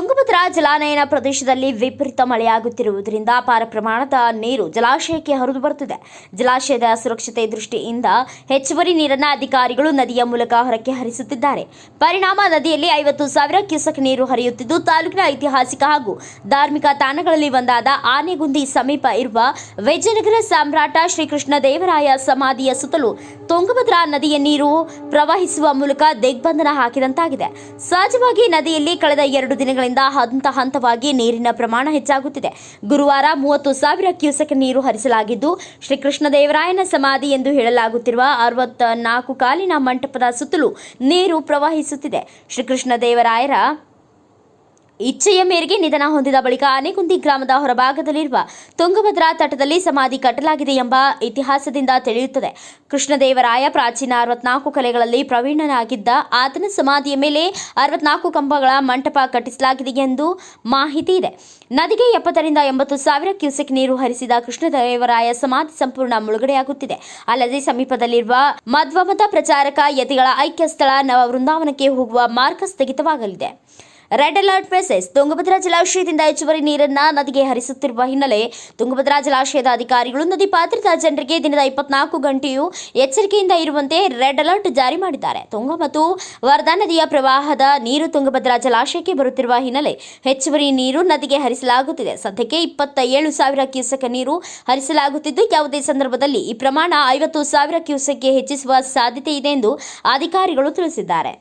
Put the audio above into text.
বঙ্গ ಜಲಾನಯನ ಪ್ರದೇಶದಲ್ಲಿ ವಿಪರೀತ ಮಳೆಯಾಗುತ್ತಿರುವುದರಿಂದ ಅಪಾರ ಪ್ರಮಾಣದ ನೀರು ಜಲಾಶಯಕ್ಕೆ ಹರಿದು ಬರುತ್ತಿದೆ. ಜಲಾಶಯದ ಸುರಕ್ಷತೆ ದೃಷ್ಟಿಯಿಂದ ಹೆಚ್ಚುವರಿ ನೀರನ್ನು ಅಧಿಕಾರಿಗಳು ನದಿಯ ಮೂಲಕ ಹೊರಕ್ಕೆ ಹರಿಸುತ್ತಿದ್ದಾರೆ. ಪರಿಣಾಮ ನದಿಯಲ್ಲಿ ಐವತ್ತು ಸಾವಿರ ಕ್ಯೂಸೆಕ್ ನೀರು ಹರಿಯುತ್ತಿದ್ದು, ತಾಲೂಕಿನ ಐತಿಹಾಸಿಕ ಹಾಗೂ ಧಾರ್ಮಿಕ ತಾಣಗಳಲ್ಲಿ ಒಂದಾದ ಆನೆಗುಂದಿ ಸಮೀಪ ಇರುವ ವಿಜಯನಗರ ಸಾಮ್ರಾಟ ಶ್ರೀಕೃಷ್ಣ ದೇವರಾಯ ಸಮಾಧಿಯ ಸುತ್ತಲೂ ತುಂಗಭದ್ರಾ ನದಿಯ ನೀರು ಪ್ರವಹಿಸುವ ಮೂಲಕ ದಿಗ್ಬಂಧನ ಹಾಕಿದಂತಾಗಿದೆ. ಸಹಜವಾಗಿ ನದಿಯಲ್ಲಿ ಕಳೆದ ಎರಡು ದಿನಗಳಿಂದ ಹಂತ ಹಂತವಾಗಿ ನೀರಿನ ಪ್ರಮಾಣ ಹೆಚ್ಚಾಗುತ್ತಿದೆ. ಗುರುವಾರ ಮೂವತ್ತು ಸಾವಿರ ಕ್ಯೂಸೆಕ್ ನೀರು ಹರಿಸಲಾಗಿದ್ದು, ಶ್ರೀಕೃಷ್ಣದೇವರಾಯನ ಸಮಾಧಿ ಎಂದು ಹೇಳಲಾಗುತ್ತಿರುವ ಅರವತ್ತ ನಾಲ್ಕು ಕಾಲಿನ ಮಂಟಪದ ಸುತ್ತಲೂ ನೀರು ಪ್ರವಹಿಸುತ್ತಿದೆ. ಶ್ರೀಕೃಷ್ಣ ದೇವರಾಯರ ಇಚ್ಛೆಯ ಮೇರೆಗೆ ನಿಧನ ಹೊಂದಿದ ಬಳಿಕ ಆನೆಗುಂದಿ ಗ್ರಾಮದ ಹೊರಭಾಗದಲ್ಲಿರುವ ತುಂಗಭದ್ರಾ ತಟದಲ್ಲಿ ಸಮಾಧಿ ಕಟ್ಟಲಾಗಿದೆ ಎಂಬ ಇತಿಹಾಸದಿಂದ ತಿಳಿಯುತ್ತದೆ. ಕೃಷ್ಣದೇವರಾಯ ಪ್ರಾಚೀನ ಅರವತ್ನಾಲ್ಕು ಕಲೆಗಳಲ್ಲಿ ಪ್ರವೀಣನಾಗಿದ್ದ ಆತನ ಸಮಾಧಿಯ ಮೇಲೆ ಅರವತ್ನಾಲ್ಕು ಕಂಬಗಳ ಮಂಟಪ ಕಟ್ಟಿಸಲಾಗಿದೆ ಎಂದು ಮಾಹಿತಿ ಇದೆ. ನದಿಗೆ ಎಪ್ಪತ್ತರಿಂದ ಎಂಬತ್ತು ಸಾವಿರ ಕ್ಯೂಸೆಕ್ ನೀರು ಹರಿಸಿದ ಕೃಷ್ಣದೇವರಾಯ ಸಮಾಧಿ ಸಂಪೂರ್ಣ ಮುಳುಗಡೆಯಾಗುತ್ತಿದೆ. ಅಲ್ಲದೆ ಸಮೀಪದಲ್ಲಿರುವ ಮಧ್ವಮತ ಪ್ರಚಾರಕ ಯತಿಗಳ ಐಕ್ಯ ಸ್ಥಳ ನವ ವೃಂದಾವನಕ್ಕೆ ಹೋಗುವ ಮಾರ್ಗ ಸ್ಥಗಿತವಾಗಲಿದೆ. ರೆಡ್ ಅಲರ್ಟ್ ಮೆಸೇಜ್ ತುಂಗಭದ್ರಾ ಜಲಾಶಯದಿಂದ ಹೆಚ್ಚುವರಿ ನೀರನ್ನ ನದಿಗೆ ಹರಿಸುತ್ತಿರುವ ಹಿನ್ನೆಲೆ ತುಂಗಭದ್ರಾ ಜಲಾಶಯದ ಅಧಿಕಾರಿಗಳು, ನದಿ ಪಾತ್ರದ ಜನರಿಗೆ ದಿನದ ಇಪ್ಪತ್ನಾಲ್ಕು ಗಂಟೆಯೂ ಎಚ್ಚರಿಕೆಯಿಂದ ಇರುವಂತೆ ರೆಡ್ ಅಲರ್ಟ್ ಜಾರಿ ಮಾಡಿದ್ದಾರೆ. ತುಂಗ ಮತ್ತು ವರ್ಧಾ ನದಿಯ ಪ್ರವಾಹದ ನೀರು ತುಂಗಭದ್ರಾ ಜಲಾಶಯಕ್ಕೆ ಬರುತ್ತಿರುವ ಹಿನ್ನೆಲೆ ಹೆಚ್ಚುವರಿ ನೀರು ನದಿಗೆ ಹರಿಸಲಾಗುತ್ತಿದೆ. ಸದ್ಯಕ್ಕೆ ಇಪ್ಪತ್ತ ಏಳು ಸಾವಿರ ಕ್ಯೂಸೆಕ್ ನೀರು ಹರಿಸಲಾಗುತ್ತಿದ್ದು, ಯಾವುದೇ ಸಂದರ್ಭದಲ್ಲಿ ಈ ಪ್ರಮಾಣ ಐವತ್ತು ಸಾವಿರ ಕ್ಯೂಸೆಕ್ಗೆ ಹೆಚ್ಚಿಸುವ ಸಾಧ್ಯತೆ ಇದೆ ಎಂದು ಅಧಿಕಾರಿಗಳು ತಿಳಿಸಿದ್ದಾರೆ.